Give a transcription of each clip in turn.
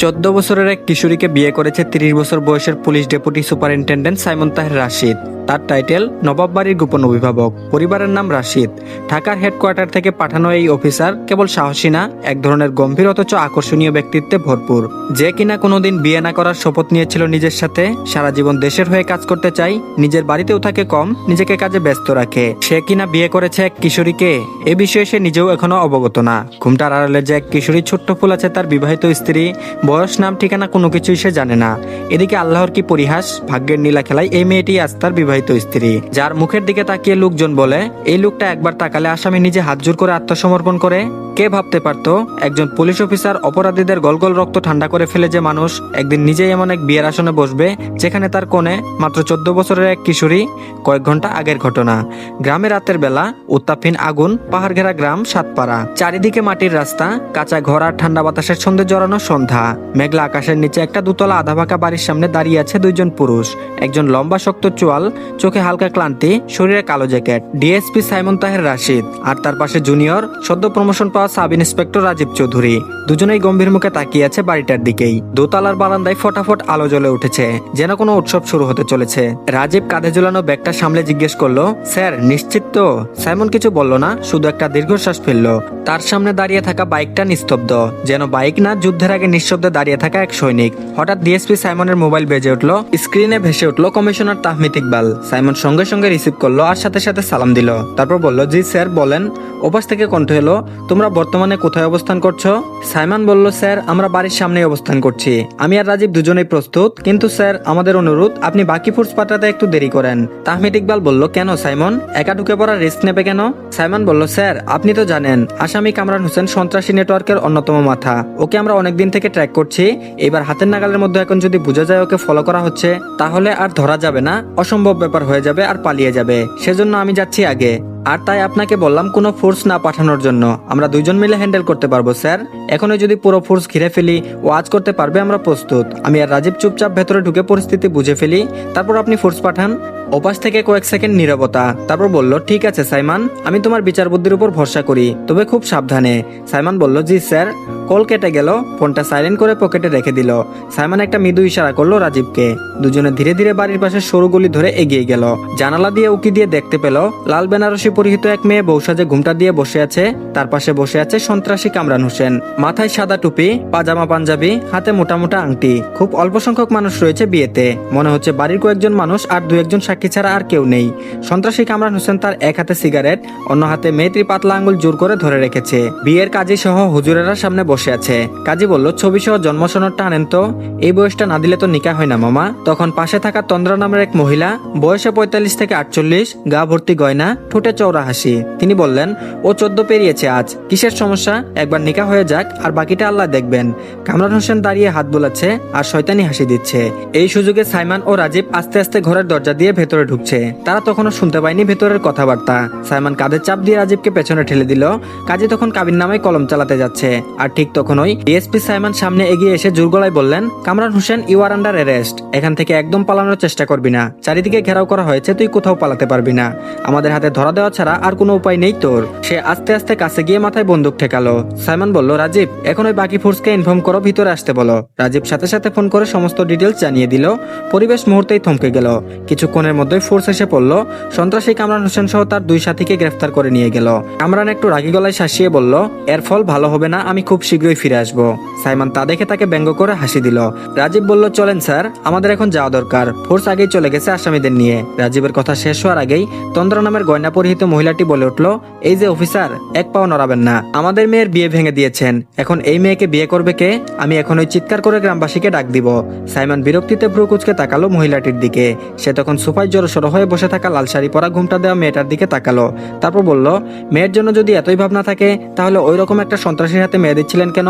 চোদ্দ বছরের এক কিশোরীকে বিয়ে করেছে তিরিশ বছর বয়সের police deputy superintendent Simon Taher Rashid. তার টাইটেল, নবাব বাড়ির গোপন অভিভাবক। পরিবারের নাম রাশিদ। ঢাকার হেডকোয়ার্টার থেকে পাঠানো এই অফিসার কেবল সাহসী না, এক ধরনের গম্ভীর অথচ আকর্ষণীয় ব্যক্তিত্বে ভরপুর। যে কিনা কোনোদিন বিয়ে না করার শপথ নিয়েছিল নিজের সাথে, সারা জীবন দেশের হয়ে কাজ করতে চাই, নিজের বাড়িতেও থাকে কম, নিজেকে কাজে ব্যস্ত রাখে। সে কিনা বিয়ে করেছে এক কিশোরীকে, এ বিষয়ে সে নিজেও এখনও অবগত না। ঘুমটার আড়ালে যে এক কিশোরী ছোট্ট ফুল আছে তার বিবাহিত স্ত্রী বয়স, নাম, ঠিকানা কোনো কিছুই সে জানে না। এদিকে আল্লাহর কি পরিহাস? ভাগ্যের নীলা খেলায় এই মেয়েটি আজ তার বিবাহিত স্ত্রী। যার মুখের দিকে তাকিয়ে লোকজন বলে, এই লোকটা একবার তাকালে আসামি নিজে হাত জোর করে আত্মসমর্পণ করে। কে ভাবতে পারত, একজন পুলিশ অফিসার অপরাধীদের গলগল রক্ত ঠান্ডা করে ফেলে যে মানুষ একদিন নিজেই এমন এক বিয়ের আসনে বসবে, যেখানে তার কোণে মাত্র চোদ্দ বছরের এক কিশোরী, কয়েক ঘণ্টা আগের ঘটনা। গ্রামে রাতের বেলা উত্তাপহীন আগুন পাহাড় ঘেরা গ্রাম, সাতপাড়া। চারিদিকে মাটির রাস্তা, কাঁচা ঘর আর ঠান্ডা বাতাসের সন্ধে জড়ানো সন্ধ্যা। মেঘলা আকাশের নিচে একটা দুতলা আধা ভাকা বাড়ির সামনে দাঁড়িয়ে আছে দুইজন পুরুষ। একজন লম্বা, শক্ত চোয়াল, চোখে হালকা ক্লান্তি, শরীরে কালো jacket. DSP Simon Taher Rashid আর তার পাশে জুনিয়র সদ্য প্রমোশন পাওয়া সাব ইন্সপেক্টর রাজীব চৌধুরী। দুজনেই গম্ভীর মুখে তাকিয়ে আছে বাড়িটার দিকেই। দোতলার বারান্দায় ফটাফট আলো জ্বলে উঠেছে, যেন কোনো উৎসব শুরু হতে চলেছে। রাজীব কাঁধে ঝুলানো ব্যাগটা সামলে জিজ্ঞেস করল, স্যার, নিশ্চিত তো? সাইমন কিছু বলল না, শুধু একটা দীর্ঘশ্বাস ফেলল। তার সামনে দাঁড়িয়ে থাকা বাইকটা নিস্তব্ধ, যেন বাইক না যুদ্ধের আগে নিঃশব্দে দাঁড়িয়ে থাকা এক সৈনিক। হঠাৎ ডিএসপি সাইমনের মোবাইল বেজে উঠল। স্ক্রিনে ভেসে উঠল কমিশনার তাহমিদ ইকবাল। সাইমন সঙ্গে সঙ্গে রিসিভ করল আর সাথে সাথে সালাম দিল। তারপর বলল, জি স্যার, বলেন। ওপাশ থেকে কণ্ঠ এলো, তোমরা বর্তমানে কোথায় অবস্থান করছ? সাইমন বলল, স্যার, আমরা বাড়ির সামনেই অবস্থান করছি। আমি আর রাজীব দুজনেই প্রস্তুত, কিন্তু স্যার, আমাদের অনুরোধ, আপনি বাকি ফোর্স পাঠাতে একটু দেরি করেন। তাহমিদ ইকবাল বলল, কেন সাইমন? একা ঢুকে পড়ার রিস্ক নেবে কেন? সাইমন বলল, স্যার, আপনি তো জানেন, আসামি কামরান হোসেন সন্ত্রাসী নেটওয়ার্কের অন্যতম মাথা। ওকে আমরা অনেকদিন থেকে ট্র্যাক করছি। এবার হাতের নাগালের মধ্যে এখন যদি বোঝা যায় ওকে ফলো করা হচ্ছে, তাহলে আর ধরা যাবে না। অসম্ভব ব্যাপার হয়ে যাবে আর পালিয়ে যাবে। সেজন্য আমি যাচ্ছি আগে। আর তাই আপনাকে বললাম কোনো ফোর্স না পাঠানোর জন্য। আমরা দুইজন মিলে হ্যান্ডেল করতে পারব, স্যার। এখনই যদি পুরো ফোর্স ঘিরে ফেলি, ও আজ করতে পারবে আমরা প্রস্তুত। আমি আর রাজীব চুপচাপ ভেতরে ঢুকে পরিস্থিতি বুঝে ফেলি। তারপর আপনি ফোর্স পাঠান। ওপাশ থেকে কয়েক সেকেন্ড নীরবতা। তারপর বলল, ঠিক আছে, সাইমান। আমি তোমার বিচার বুদ্ধির উপর ভরসা করি। তবে খুব সাবধানে। সাইমান বলল, জি, স্যার। কল কেটে গেল, ফোনটা সাইলেন্ট করে পকেটে রেখে দিল। সাইমান একটা মৃদু ইশারা করল রাজীবকে। দুজনে ধীরে ধীরে বাড়ির পাশে সরু গলি ধরে এগিয়ে গেল। জানালা দিয়ে উকি দিয়ে দেখতে পেল, লাল বেনারসি পরিহিত এক মেয়ে বৌসাজে ঘুমটা দিয়ে বসে আছে। তার পাশে বসে আছে সন্ত্রাসী কামরান হোসেন। মাথায় সাদা টুপি, পাজামা পাঞ্জাবি, হাতে মোটা মোটা আংটি। খুব অল্প সংখ্যক মানুষ রয়েছে বিয়েতে। মনে হচ্ছে বাড়ির কয়েকজন মানুষ আর দু একজন সাক্ষী ছাড়া আর কেউ নেই। সন্ত্রাসী কামরান হোসেন তার এক হাতে সিগারেট, অন্য হাতে মেয়েটির পাতলা আঙ্গুল জোর করে ধরে রেখেছে। বিয়ের কাজে সহ হুজুরেরা সামনে বসে আছে। কাজী বলল ছবি সহ জন্ম সনদটা আনেন তো? এই বয়সটা না দিলে তো নিকা হয় না, মামা। তখন পাশে থাকা তন্দ্রা নামের এক মহিলা, বয়সে পঁয়তাল্লিশ থেকে আটচল্লিশ, গা ভর্তি গয়না, ঠোঁটে চৌরা হাসি। তিনি বললেন, ও চোদ্দ পেরিয়েছে আজ। কিসের সমস্যা? একবার নিকা হয়ে যাক, আর বাকিটা আল্লাহ দেখবেন। কামরান হোসেন দাঁড়িয়ে হাত বোলাচ্ছে আর শয়তানি হাসি দিচ্ছে। এই সুযোগে সাইমান ও রাজীব আস্তে আস্তে ঘরের দরজা দিয়ে ভেতরে ঢুকছে। তারা তখনও শুনতে পায়নি ভেতরের কথাবার্তা। সাইমান কাঁধের চাপ দিয়ে রাজীবকে পেছনে ঠেলে দিল। কাজী তখন কাবির নামে কলম চালাতে যাচ্ছে। আর ঠিক তখনই ডিএসপি সাইমান সামনে এগিয়ে এসে জোর গলায় বললেন, Kamran Hossain you are under arrest এখান থেকে একদম পালানোর চেষ্টা করবি না। চারিদিকে ঘেরাও করা হয়েছে, তুই কোথাও পালাতে পারবি না। আমাদের হাতে ধরা দেওয়া ছাড়া আর কোনো উপায় নেই তোর। সে আস্তে আস্তে কাছে গিয়ে মাথায় বন্দুক ঠেকালো। সাইমন বলল, রাজীব, এখন ওই বাকি ফোর্সকে ইনফর্ম করো, ভিতরে আসতে বলো। রাজীব সাথে সাথে ফোন করে সমস্ত ডিটেলস জানিয়ে দিল। পরিবেশ মুহূর্তেই থমকে গেল। কিছুক্ষণের মধ্যেই ফোর্স এসে পড়ল। সন্ত্রাসী কামরান হোসেন সহ তার দুই সাথীকে গ্রেফতার করে নিয়ে গেল। কামরান একটু রাগি গলায় শাসিয়ে বলল, এর ফল ভালো হবে না, আমি খুব শীঘ্রই ফিরে আসব। সাইমন তা দেখে তাকে ব্যঙ্গ করে হাসি দিল। রাজীব বলল, চলেন স্যার, আমাদের এখন যাওয়া দরকার। ফোর্স আগেই চলে গেছে আসামিদের নিয়ে। রাজীবের কথা শেষ হওয়ার আগেই তন্দ্রা নামের গয়না পরিহিত মহিলাটি বলে উঠল, এই যে অফিসার, এক পাও নড়াবেন না। আমাদের মেয়ের বিয়ে ভেঙে দিয়েছেন। এখন এই মেয়েকে বিয়ে করবে কে? আমি এখন ওই চিৎকার করে গ্রামবাসীকে ডাক দিব। সাইমন বিরক্তিতে ভ্রু কুচকে তাকালো মহিলাটির দিকে। সে তখন সোফায় জড়সড় হয়ে বসে থাকা লাল শাড়ি পরা ঘুমটা দেওয়া মেয়েটার দিকে তাকালো। তারপর বলল, মেয়ের জন্য যদি এতই ভাবনা থাকে, তাহলে ওই রকম একটা সন্ত্রাসীর হাতে মেয়ে দিচ্ছিলেন কেন?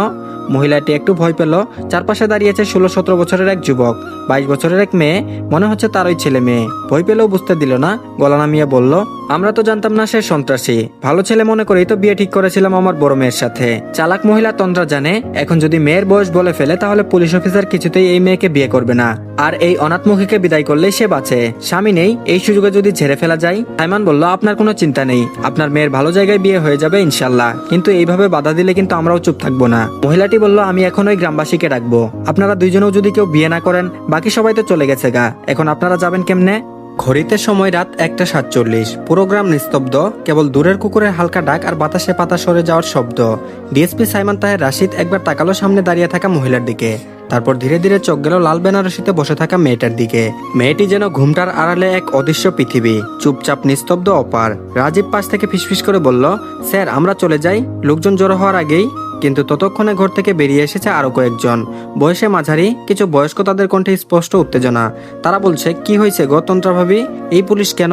মহিলাটি একটু ভয় পেল। চারপাশে দাঁড়িয়েছে ষোলো সতেরো বছরের এক যুবক। বাইশ বছরের এক মেয়ে। মনে হচ্ছে তারই ছেলে মেয়ে। ভয় পেলেও বুঝতে দিল না। গলা নামিয়ে বলল, আমরা তো জানতাম না সে সন্ত্রাসী। ভালো ছেলে মনে করেই তো বিয়ে ঠিক করেছিলাম আমার বড় মেয়ের সাথে। চালাক মহিলা তন্দ্রা জানে, এখন যদি মেয়ের বয়স বলে ফেলে তাহলে পুলিশ অফিসার কিছুতেই এই মেয়েকে বিয়ে করবে না। আর এই অনাথমুখীকে বিদায় করলেই সে বাঁচে। স্বামী নেই, এই সুযোগে যদি ঝেড়ে ফেলা যায়? সাইমান বলল, আপনার কোনো চিন্তা নেই। আপনার মেয়ের ভালো জায়গায় বিয়ে হয়ে যাবে ইনশাল্লাহ। কিন্তু এইভাবে বাধা দিলে কিন্তু আমরাও চুপ থাকব। না। মহিলাটি বলল, আমি এখন ওই গ্রামবাসীকে ডাকবো। আপনারা দুইজনেও যদি কেউ বিয়ে না করেন, বাকি সবাই তো চলে গেছে গা। এখন আপনারা যাবেন কেমনে? ঘড়িতে সময় রাত একটা সাতচল্লিশ। পুরো গ্রাম নিস্তব্ধ, কেবল দূরের কুকুরের হালকা ডাক আর বাতাসে পাতা সরে যাওয়ার শব্দ। ডিএসপি সাইমান তাহের রাশিদ একবার তাকালো সামনে দাঁড়িয়ে থাকা মহিলার দিকে। তারপর ধীরে ধীরে চোখ গেল লাল বেনারসিতে বসে থাকা মেয়েটার দিকে। মেয়েটি যেন ঘুমটার আড়ালে এক অদৃশ্য পৃথিবী। চুপচাপ নিস্তব্ধ, অপার। রাজীব পাশ থেকে ফিসফিস করে বলল, স্যার, আমরা চলে যাই। লোকজন জড়ো হওয়ার আগেই কিন্তু ততক্ষণে ঘর থেকে বেরিয়ে এসেছে আরও কয়েকজন। বয়সে মাঝারি, কিছু বয়স্ক তাদের কণ্ঠে স্পষ্ট উত্তেজনা। তারা বলছে, কি হয়েছে গো তন্ত্রা ভাবি? এই পুলিশ কেন?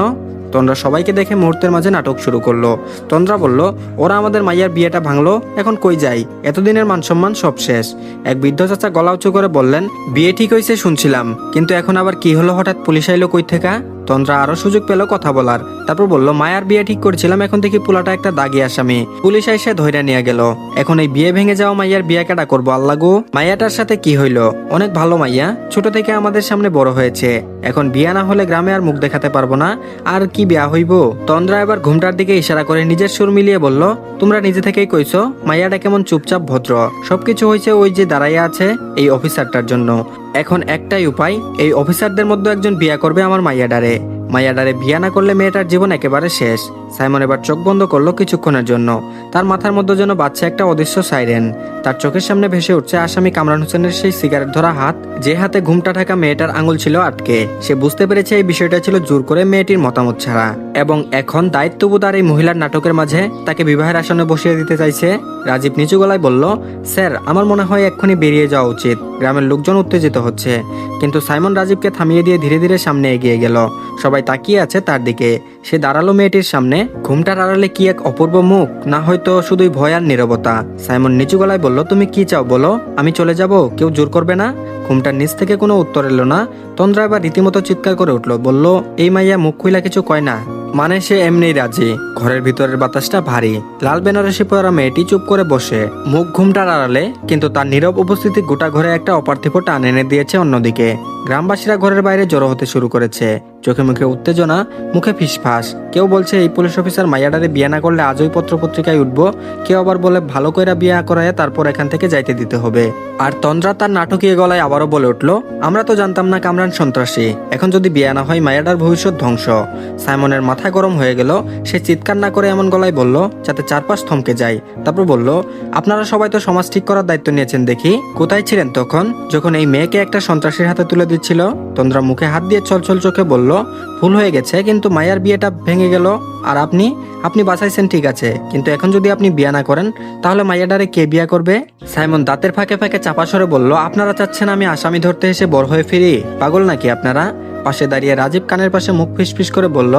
তন্দ্রা সবাইকে দেখে মুহূর্তের মাঝে নাটক শুরু করল। তন্দ্রা বলল, ওরা আমাদের মাইয়ার বিয়েটা ভাঙলো, এখন কই যাই? এতদিনের মান সম্মান সব শেষ। এক বৃদ্ধ চাচা গলা উঁচু করে বললেন, বিয়ে ঠিক হয়েছে শুনছিলাম, কিন্তু এখন আবার কি হলো হঠাৎ পুলিশ আইলো কই থেকে? তন্দ্রা আরও সুযোগ পেল কথা বলার। তারপর বলল, মায়ার বিয়ে ঠিক করেছিলাম, এখন থেকে পোলাটা একটা দাগি আসামি। পুলিশ এসে ধৈর্য নিয়ে গেল। এখন এই বিয়ে ভেঙে যাওয়া মাইয়ার বিয়ে কাটা করব? আল্লাগু মাইয়াটার সাথে কি হইল? অনেক ভালো মাইয়া, ছোট থেকে আমাদের সামনে বড় হয়েছে। এখন বিয়া না হলে গ্রামে আর মুখ দেখাতে পারব না। আর কি বিয়া হইব? তন্দ্রা এবার ঘুমটার দিকে ইশারা করে নিজের সুর মিলিয়ে বলল, তোমরা নিজে থেকেই কইছো, মাইয়াটা কেমন চুপচাপ ভদ্র। সবকিছু হয়েছে ওই যে দাঁড়াইয়া আছে, এই অফিসারটার জন্য। এখন একটাই উপায়, এই অফিসারদের মধ্যে একজন বিয়া করবে আমার মাইয়াডারে। মাইয়াডারে বিয়া না করলে মেয়েটার জীবন একেবারে শেষ। সাইমন এবার চোখ বন্ধ করল কিছুক্ষণের জন্য। তার মাথার মধ্যে যেন বাচ্চা একটা অদৃশ্য সাইরেন। তার চোখের সামনে ভেসে উঠছে আসামি কামরান হোসেনের সেই সিগারেট ধরা হাত, যে হাতে ঘুমটা থাকা মেয়েটার আঙুল ছিল আটকে। সে বুঝতে পেরেছে এই বিষয়টা ছিল জোর করে মেয়েটির মতামত ছাড়া। এবং এখন দায়িত্ববোধ আর এই মহিলার নাটকের মাঝে তাকে বিবাহের আসনে বসিয়ে দিতে চাইছে রাজীব নিচু গলায় বলল, স্যার, আমার মনে হয় এক্ষুনি বেরিয়ে যাওয়া উচিত। গ্রামের লোকজন উত্তেজিত হচ্ছে। কিন্তু সাইমন রাজীবকে থামিয়ে দিয়ে ধীরে ধীরে সামনে এগিয়ে গেল। সবাই তাকিয়ে আছে তার দিকে। সে দাঁড়াল মেয়েটির সামনে। ঘুমটার আড়ালে কি এক অপূর্ব মুখ? না হয়তো শুধুই ভয় আর নীরবতা। সাইমন নিচু গলায় বলল, তুমি কি চাও বলো? আমি চলে যাব? কেউ জোর করবে না? ঘুমটার নিচ থেকে কোনো উত্তর এলো না। তন্দ্রা এবার রীতিমতো চিৎকার করে উঠল, বলল, এই মাইয়া মুখ খুইলা কিছু কয় না। মানে সে এমনি রাজি। ঘরের ভিতরের বাতাসটা ভারী। লাল বেনারসি পরা মেয়েটি চুপ করে বসে। মুখ ঘুমটার আড়ালে, কিন্তু তার নীরব উপস্থিতি গোটা ঘরে একটা অপার্থিব টান এনে দিয়েছে অন্যদিকে। গ্রামবাসীরা ঘরের বাইরে জড়ো হতে শুরু করেছে। চোখে মুখে উত্তেজনা, মুখে ফিসফাস। কেউ বলছে, এই পুলিশ অফিসার মাইয়াডারে বিয়ে না করলে আজই পত্র পত্রিকায় উঠবো। কেউ আবার বলে, ভালো কইরা বিয়ে করায় তারপর এখান থেকে যাইতে দিতে হবে। আর তন্দ্রা তার নাটকীয় গলায় আবারও বলে উঠল, আমরা তো জানতাম না কামরান সন্ত্রাসী। এখন যদি বিয়ে না হয় মায়াডার ভবিষ্যৎ ধ্বংস। সাইমনের মাথা গরম হয়ে গেল। সে চিৎকার না করে এমন গলায় বলল, যাতে চারপাশ থমকে যায়। তারপর বলল, আপনারা সবাই তো সমাজ ঠিক করার দায়িত্ব নিয়েছেন দেখি। কোথায় ছিলেন তখন, যখন এই মেয়েকে একটা সন্ত্রাসীর হাতে তুলে দিচ্ছিল? তন্দ্রা মুখে হাত দিয়ে ছলছল চোখে বলল ভুল হয়ে গেছে, কিন্তু মায়ার বিয়েটা ভেঙে গেল। আর আপনি আপনি বাঁচাইছেন ঠিক আছে, কিন্তু এখন যদি আপনি বিয়া না করেন, তাহলে মাইয়াডারে কে বিয়া করবে? সাইমন দাঁতের ফাঁকে ফাঁকে চাপা সরে বলল, আপনারা চাচ্ছেন আমি আসামি ধরতে এসে বড় হয়ে ফিরি? পাগল নাকি আপনারা? পাশে দাঁড়িয়ে রাজীব কানের পাশে মুখ ফিসফিস করে বলল,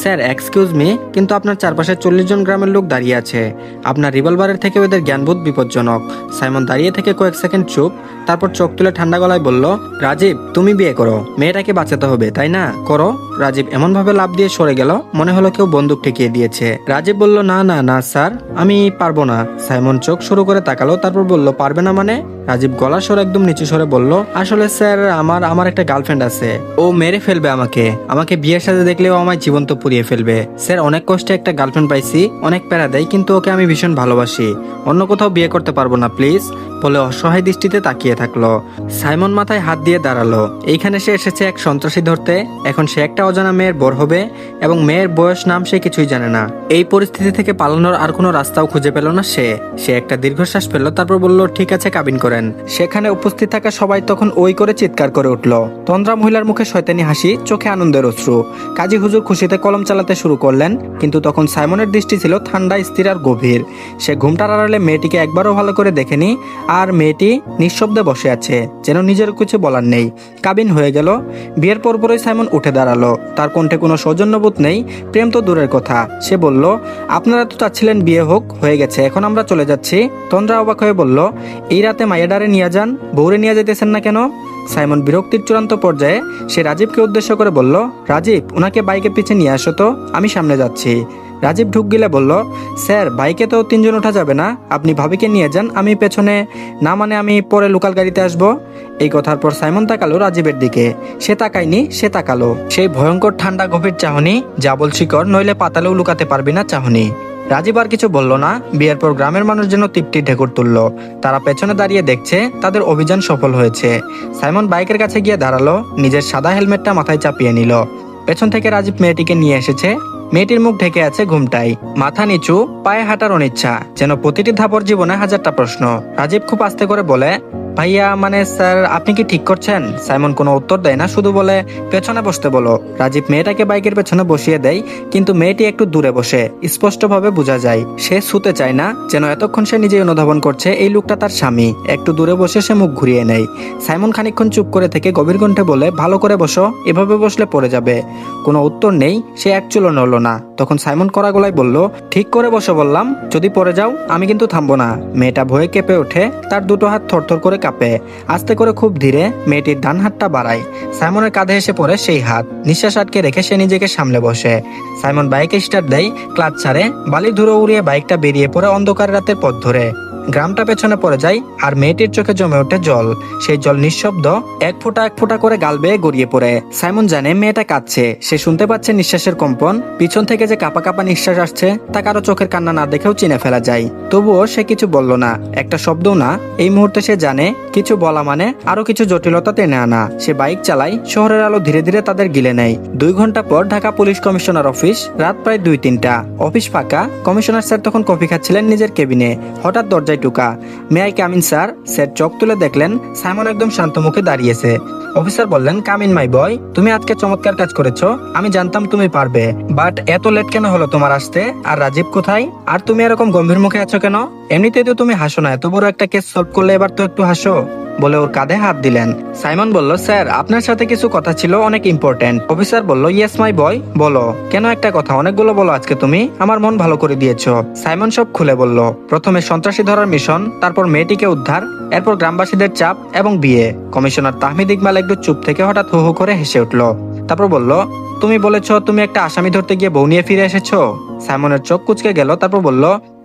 স্যার এক্সকিউজ মি কিন্তু আপনার চারপাশে চল্লিশ জন গ্রামের লোক দাঁড়িয়ে আছে। আপনার রিভলভারের থেকে ওদের জ্ঞানবোধ বিপজ্জনক। সাইমন দাঁড়িয়ে থেকে কয়েক সেকেন্ড চুপ, তারপর চোখ তুলে ঠান্ডা গলায় বলল, রাজীব, তুমি বিয়ে করো। মেয়েটাকে বাঁচাতে হবে, তাই না? করো। রাজীব এমনভাবে লাভ দিয়ে সরে গেল, মনে হলো কেউ বন্দুক ঠেকিয়ে দিয়েছে। রাজীব বলল, না না না, স্যার, আমি পারব না। সাইমন চোখ শুরু করে তাকালো, তারপর বলল, পারবে না মানে? রাজীব গলা স্বর একদম নিচু সরে বলল, আসলে স্যার, আমার আমার একটা গার্লফ্রেন্ড আছে। ও মেরে ফেলবে আমাকে। আমাকে বিয়ের সাথে দেখলেও আমায় জীবন্ত পুড়িয়ে ফেলবে। স্যার, অনেক কষ্টে একটা গার্লফ্রেন্ড পাইছি, অনেক প্যারা দেয়, কিন্তু ওকে আমি ভীষণ ভালোবাসি। অন্য কোথাও বিয়ে করতে পারব না, প্লিজ, বলে অসহায় দৃষ্টিতে তাকিয়ে থাকল। সাইমন মাথায় হাত দিয়ে দাঁড়াল। এইখানে সে এসেছে এক সন্ত্রাসী ধরতে। এখন সে একটা অজানা মেয়ের বর হবে, এবং মেয়ের বয়স নাম সে কিছুই জানে না। এই পরিস্থিতি থেকে পালানোর আর কোনো রাস্তাও খুঁজে পেল না সে। সে একটা দীর্ঘশ্বাস পেল তারপর বলল, ঠিক আছে, কাবিন করেন। সেখানে উপস্থিত থাকা সবাই তখন ওই করে চিৎকার করে উঠল। তন্দ্রা মহিলার মুখে শয়তানি হাসি, চোখে আনন্দের অশ্রু। কাজী হুজুর খুশিতে কলম চালাতে শুরু করলেন, কিন্তু তখন সাইমনের দৃষ্টি ছিল ঠান্ডা, স্থির আর গভীর। সে ঘুমটার আড়ালে মেয়েটিকে একবারও ভালো করে দেখেনি, আর মেয়েটি নিঃশব্দে বসে আছে, যেন নিজের কিছু বলার নেই। কাবিন হয়ে গেল। বিয়ের পরপরই সাইমন উঠে দাঁড়াল। তার কণ্ঠে কোনো সৌজন্যবোধ নেই, প্রেম তো দূরের কথা। সে বলল, আপনারা তো চাচ্ছিলেন বিয়ে হোক, হয়ে গেছে, এখন আমরা চলে যাচ্ছি। তন্দ্রা অবাক হয়ে বলল, এই রাতে মাইয়াডারে নিয়ে যান, বউরে নিয়ে যেতেছেন না কেন? সাইমন বিরক্তির চূড়ান্ত পর্যায়ে সে রাজীবকে উদ্দেশ্য করে বলল, রাজীব ওনাকে বাইকের পিছে নিয়ে আসো তো, আমি সামনে যাচ্ছি। রাজীব ঢুক গিলে বলল, স্যার, বাইকে তো তিনজন ওঠা যাবে না, আপনি ভাবিকে নিয়ে যান, আমি পেছনে। না মানে আমি পরে লোকাল গাড়িতে আসব? এই কথার পর সাইমন তাকালো রাজীবের দিকে। সে তাকায়নি, সে তাকালো। সেই ভয়ঙ্কর ঠান্ডা গভীর চাহনি যা বল শিকর নইলে পাতালেও লুকাতে পারবি না চাহনি। রাজীব আর কিছু বলল না। বিয়ের পর গ্রামের মানুষ যেন তৃপ্তি ঢেকুর তুলল। তারা পেছনে দাঁড়িয়ে দেখছে, তাদের অভিযান সফল হয়েছে। সাইমন বাইকের কাছে গিয়ে দাঁড়াল, নিজের সাদা হেলমেটটা মাথায় চাপিয়ে নিল। পেছন থেকে রাজীব মেয়েটিকে নিয়ে এসেছে। মেয়েটির মুখ ঢেকে আছে ঘুমটাই মাথা নিচু, পায়ে হাঁটার অনিচ্ছা, যেন প্রতিটি ধাপর জীবনে হাজারটা প্রশ্ন। রাজীব খুব আস্তে করে বলে ভাইয়া মানে স্যার, আপনি কি ঠিক করছেন? সাইমন কোনো উত্তর দেয় না, শুধু বলে, পেছনে বসতে বলো। রাজীব মেয়েটাকে বাইকের পেছনে বসিয়ে দেয়, কিন্তু মেয়েটি একটু দূরে বসে। স্পষ্টভাবে বোঝা যায়, সে শুতে চায় না, যেন এতক্ষণ সে নিজেই অনুধাবন করছে এই লোকটা তার স্বামী। একটু দূরে বসে সে মুখ ঘুরিয়ে নেয়। সাইমন খানিকক্ষণ চুপ করে থেকে গভীর কণ্ঠে বলে, ভালো করে বসো, এভাবে বসলে পড়ে যাবে। কোনো উত্তর নেই, সে এক চুলো নড়ল না। তখন সাইমন করা গলায় বলল, ঠিক করে বসো বললাম, যদি পড়ে যাও, আমি কিন্তু থামবো না। মেয়েটা ভয়ে কেঁপে ওঠে, তার দুটো হাত থরথর করে কাঁপে। আস্তে করে খুব ধীরে মেয়েটির ডান হাতটা বাড়ায়। সাইমনের কাঁধে এসে পড়ে সেই হাত। নিঃশ্বাস আটকে রেখে সে নিজেকে সামলে বসে। সাইমন বাইকে স্টার্ট দেয়, ক্লাচ ছাড়ে, বালির ধুলো উড়িয়ে বাইকটা বেরিয়ে পড়ে অন্ধকার রাতের পথ ধরে। গ্রামটা পেছনে পড়ে যায় আর মেয়েটির চোখে জমে ওঠে জল। সেই জল নিঃশব্দ এক ফোঁটা এক ফোঁটা করে গাল বেয়ে গড়িয়ে পড়ে। সাইমন জানে মেয়েটা কাঁদছে। সে শুনতে পাচ্ছে নিঃশ্বাসের কম্পন। পিছন থেকে যে কাপা কাপা নিঃশ্বাস আসছে, তা কারও চোখের কান্না না দেখেও চিনে ফেলা যায়। তবুও সে কিছু বলল না। একটা শব্দও না। এই মুহূর্তে সে জানে, কিছু বলা মানে আরও কিছু জটিলতা টেনে আনা। সে বাইক চালায়, শহরের আলো ধীরে ধীরে তাদের গিলে নেয়। দুই ঘণ্টা পর ঢাকা পুলিশ কমিশনার অফিস, রাত প্রায় দুই তিনটা। অফিস ফাঁকা। কমিশনার স্যার তখন কফি খাচ্ছিলেন নিজের কেবিনে। হঠাৎ দরজায় টুকা। May I come in sir sir চোখ তুলে দেখলেন সাইমন একদম শান্ত মুখে দাঁড়িয়েছে। অফিসার বললেন কামিন মাই বয় তুমি আজকে চমৎকার কাজ করেছ। আমি জানতাম তুমি পারবে। বাট এত লেট কেন হলো তোমার আসতে? আর রাজীব কোথায়? আর তুমি এরকম গম্ভীর মুখে আছো কেন? এমনিতেই তো তুমি হাসো না, এত বড় একটা কেস সলভ করলে এবার তো একটু হাসো, বলে ওর কাঁধে হাত দিলেন। সাইমন বলল, স্যার, আপনার সাথে কিছু কথা ছিল অনেক ইম্পর্টেন্ট অফিসার বলল ইয়েস মাই বয় বলো। কেন একটা কথা, অনেকগুলো বলো আজকে তুমি, আমার মন ভালো করে দিয়েছ। সাইমন সব খুলে বলল, প্রথমে সন্ত্রাসী ধরার মিশন তারপর মেয়েটিকে উদ্ধার, এরপর গ্রামবাসীদের চাপ এবং বিয়ে। কমিশনার তাহমিদ ইকবাল একটু চুপ থেকে হঠাৎ হু হু করে হেসে উঠল। তারপর বলল, তুমি বলেছ তুমি একটা আসামি ধরতে গিয়ে বউ নিয়ে ফিরে এসেছ? সাইমনের চোখ কুচকে গেল, তারপর বলল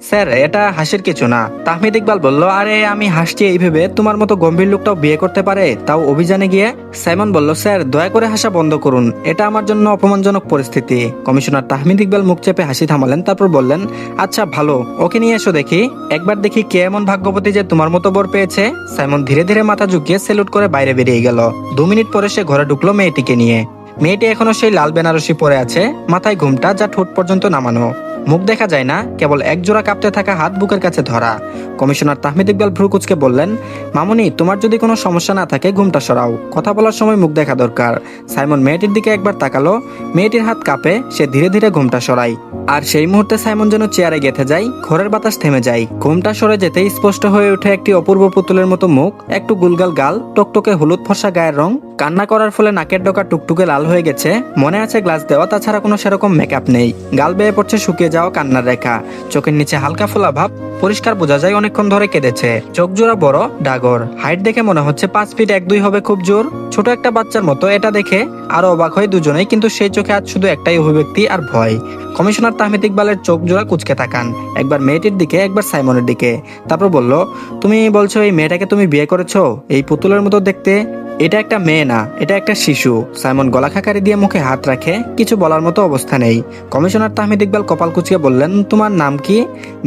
স্যার, এটা হাসির কিছু না। তাহমিদ ইকবাল বলল, আরে, আমি হাসছি এই ভেবে। তোমার মতো গম্ভীর লোকটাও বিয়ে করতে পারে, তাও অভিযানে গিয়ে? সাইমন বলল, স্যার, দয়া করে হাসা বন্ধ করুন। এটা আমার জন্য অপমানজনক পরিস্থিতি। কমিশনার তাহমিদ ইকবাল মুখ চেপে হাসি থামালেন, তারপর বললেন আচ্ছা ভালো। ওকে নিয়ে এসো দেখি। একবার দেখি কে এমন ভাগ্যবতী যে তোমার মতো বর পেয়েছে। সাইমন ধীরে ধীরে মাথা ঝুঁকিয়ে সেলুট করে বাইরে বেরিয়ে গেল। দু মিনিট পরে সে ঘরে ঢুকলো মেয়েটিকে নিয়ে। মেয়েটি এখনও সেই লাল বেনারসি পরে আছে, মাথায় ঘুমটা যা ঠোঁট পর্যন্ত নামানো। মুখ দেখা যায় না, কেবল একজোড়া কাঁপতে থাকা হাত বুকের কাছে ধরা। কমিশনার তাহমিদ ইকবাল ভ্রুকুচকে বললেন, মামুনি, তোমার যদি কোনো সমস্যা না থাকে, ঘুমটা সরাও। কথা বলার সময় মুখ দেখা দরকার। সাইমন মেয়েটির দিকে একবার তাকালো, মেয়েটির হাত কাঁপে, সে ধীরে ধীরে ঘুমটা সরায় আর সেই মুহূর্তে সাইমন যেন চেয়ারে গেঁথে যায়, ঘরের বাতাস থেমে যায়। ঘুমটা সরে যেতেই স্পষ্ট হয়ে ওঠে একটি অপূর্ব পুতুলের মতো মুখ, একটু গুলগাল গাল, টকটকে হলুদ ফর্সা গায়ের রং কান্না করার ফলে নাকের ডোকা টুকটুকে লাল হয়ে গেছে, মনে আছে গ্লাস দেওয়া, তাছাড়া কোনো সেরকম মেকআপ নেই। গাল বেয়ে পড়ছে শুকিয়ে যাওয়া কান্নার রেখা। চোখের নিচে হালকা ফোলা ভাব। পরিষ্কার বোঝা যায় অনেকক্ষণ ধরে কেঁদেছে। চোখ জোড়া বড়, ডাগর। হাইট দেখে মনে হচ্ছে পাঁচ ফিট এক দুই হবে খুব জোর। ছোট একটা বাচ্চার মতো এটা দেখে আরও অবাক হয় দুজনেই, কিন্তু সেই চোখে আজ শুধু একটাই অভিব্যক্তি আর ভয়। কমিশনার তাহমিদ ইকবালের চোখ জোড়া কুচকে তাকান। একবার মেয়েটির দিকে, একবার সাইমনের দিকে। তারপর বলল, তুমি বলছো এই মেয়েটাকে তুমি বিয়ে করেছ? এই পুতুলের মতো দেখতে? এটা একটা মেয়ে না, এটা একটা শিশু। সাইমন গলা খাকারি দিয়ে মুখে হাত রাখে, কিছু বলার মতো অবস্থা নেই। কমিশনার তাহমিদ ইকবাল কপাল কুচিয়ে বললেন, তোমার নাম কি?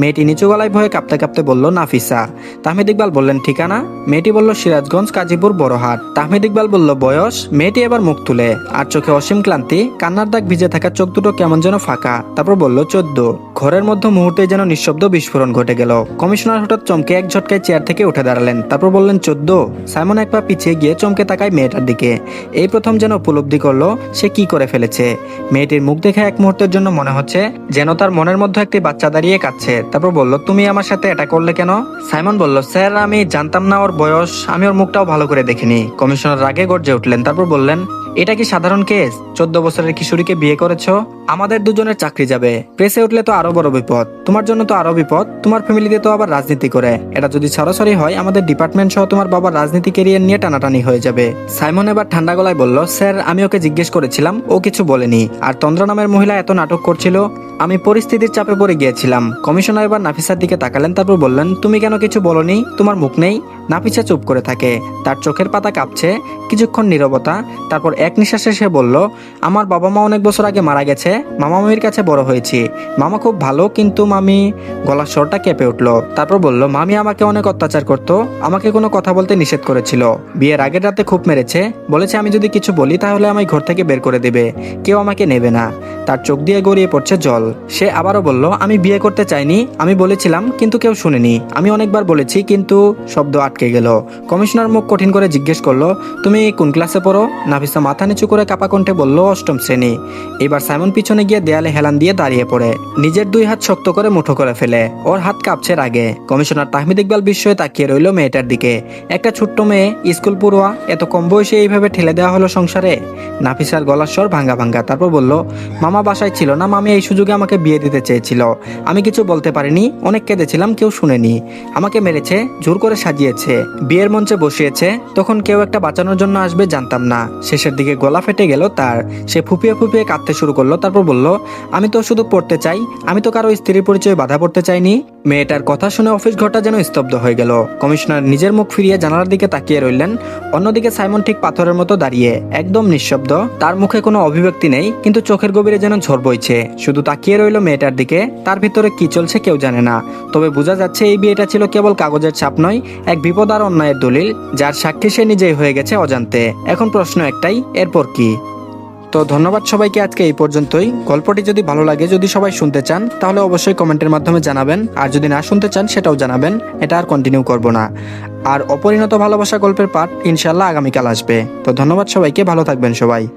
মেয়েটি নিচু গলায় ভয়ে কাঁপতে কাঁপতে বলল, নাফিসা। তাহমিদ ইকবাল বললেন, ঠিকানা? মেয়েটি বলল, সিরাজগঞ্জ, কাজীপুর, বড়হাট। তাহমিদ ইকবাল বলল, বয়স? মেয়েটি এবার মুখ তুলে, আর চোখে অসীম ক্লান্তি, কান্নার দাগ ভিজে থাকা চোখ দুটো কেমন যেন ফাঁকা। তারপর বলল, চোদ্দ। ঘরের মধ্যে মুহূর্তে যেন নিঃশব্দ বিস্ফোরণ ঘটে গেল। কমিশনার হঠাৎ চমকে এক ঝটকায় চেয়ার থেকে উঠে দাঁড়ালেন। তারপর বললেন, চোদ্দ। সাইমন এক পা পিছিয়ে গিয়ে চমকে তাকায় মেয়েটার দিকে। এই প্রথম যেন উপলব্ধি করল, সে কি করে ফেলেছে? মেয়েটির মুখ দেখে এক মুহূর্তের জন্য মনে হচ্ছে যেন তার মনের মধ্যে একটি বাচ্চা দাঁড়িয়ে কাচ্ছে তারপর বলল, তুমি আমার সাথে এটা করলে কেন? সাইমন বলল, স্যার, আমি জানতাম না ওর বয়স। আমি ওর মুখটাও ভালো করে দেখিনি। কমিশনার রাগে গর্জে উঠলেন, তারপর বললেন এটা কি সাধারণ কেস? চোদ্দ বছরের কিশোরীকে বিয়ে করেছ? আমাদের দুজনের চাকরি যাবে। প্রেসে উঠলে তো আরও বড় বিপদ। তোমার জন্য তো আরও বিপদ। তোমার ফ্যামিলিতে তো আবার রাজনীতি করে। এটা যদি সরাসরি হয়, আমাদের ডিপার্টমেন্ট সহ তোমার বাবার রাজনীতি কেরিয়ার নিয়ে টানাটানি হয়ে যাবে। সাইমন এবার ঠান্ডা গলায় বলল, স্যার, আমি ওকে জিজ্ঞেস করেছিলাম, ও কিছু বলেনি। আর তন্দ্র নামের মহিলা এত নাটক করছিল, আমি পরিস্থিতির চাপে পড়ে গিয়েছিলাম। কমিশনার এবার নাফিসার দিকে তাকালেন, তারপর বললেন, তুমি কেন কিছু বলনি? তোমার মুখ নেই? নাফিসা চুপ করে থাকে। তার চোখের পাতা কাঁপছে, কিছুক্ষণ নীরবতা, তারপর এক নিঃশ্বাসে সে বলল, আমার বাবা মা অনেক বছর আগে মারা গেছে, মামা মামির কাছে বড় হয়েছি। মামা খুব ভালো, কিন্তু মামি গলার স্বরটা কেঁপে উঠল। তারপর বলল, মামি আমাকে অনেক অত্যাচার করত, আমাকে কোনো কথা বলতে নিষেধ করেছিল। বিয়ের আগের রাতে খুব মেরেছে, বলেছে আমি যদি কিছু বলি তাহলে আমায় ঘর থেকে বের করে দেবে, কেউ আমাকে নেবে না। তার চোখ দিয়ে গড়িয়ে পড়ছে জল। সে আবারও বলল, আমি বিয়ে করতে চাইনি, আমি বলেছিলাম, কিন্তু কেউ শুনেনি। আমি অনেকবার বলেছি, কিন্তু শব্দ আটকে গেল। কমিশনার মুখ কঠিন করে জিজ্ঞেস করল, তুমি কোন ক্লাসে পড়ো? নাফিসা মাথা নিচু করে কাপা কণ্ঠে বলল, অষ্টম শ্রেণি। এবার সাইমন পিছনে গিয়ে দেয়ালে হেলান দিয়ে দাঁড়িয়ে পড়ে। নিজের দুই হাত শক্ত করে মুঠো করে ফেলে। ওর হাত কাঁপছে রাগে। কমিশনার তাহমিদ ইকবাল বিস্ময়ে তাকিয়ে রইল মেয়েটার দিকে। একটা ছোট্ট মেয়ে, স্কুল পড়ুয়া, এত কম বয়সে এইভাবে ঠেলে দেওয়া হলো সংসারে? নাফিসার গলার স্বর ভাঙ্গা ভাঙ্গা তারপর বলল, মামা বাসায় ছিল না, মামি এই সুযোগে আমাকে বিয়ে দিতে চেয়েছিল। আমি কিছু বলতে পারিনি, অনেক কেঁদেছিলাম, কেউ শুনেনি। আমাকে মেরেছে, জোর করে সাজিয়েছে। বিয়ের মঞ্চে বসিয়েছে, তখন কেউ একটা বাঁচানোর জন্য আসবে জানতাম না। শেষের দিকে গলা ফেটে গেল তার। সে ফুপিয়ে ফুপিয়ে কাঁদতে শুরু করল, তারপর বলল, আমি তো শুধু পড়তে চাই, আমি তো কারও স্ত্রীর পরিচয়ে বাধা পড়তে চাইনি। মেয়েটার কথা শুনে অফিস ঘরটা যেন স্তব্ধ হয়ে গেল। কমিশনার নিজের মুখ ফিরিয়ে জানালার দিকে তাকিয়ে রইলেন। অন্যদিকে সাইমন ঠিক পাথরের মতো দাঁড়িয়ে, একদম নিঃশব্দ। তার মুখে কোনো অভিব্যক্তি নেই, কিন্তু চোখের গভীরে যেন ঝড় বইছে। শুধু তাকিয়ে রইল মেয়েটার দিকে, তার ভিতরে কি চলছে কেউ জানে না। তবে বোঝা যাচ্ছে এই বিয়েটা ছিল কেবল কাগজের ছাপ নয়, এক বিপদ আর অন্যায়ের দলিল, যার সাক্ষী সে নিজেই হয়ে গেছে অজান্তে। এখন প্রশ্ন একটাই, এরপর কি? তো ধন্যবাদ সবাইকে আজকে এই পর্যন্তই। গল্পটি যদি ভালো লাগে, যদি সবাই শুনতে চান, তাহলে অবশ্যই কমেন্টের মাধ্যমে জানাবেন। আর যদি না শুনতে চান, সেটাও জানাবেন। এটা আর কন্টিনিউ করব না। আর অপরিণত ভালোবাসা গল্পের পাঠ ইনশাল্লাহ আগামীকাল আসবে। তো ধন্যবাদ সবাইকে, ভালো থাকবেন সবাই।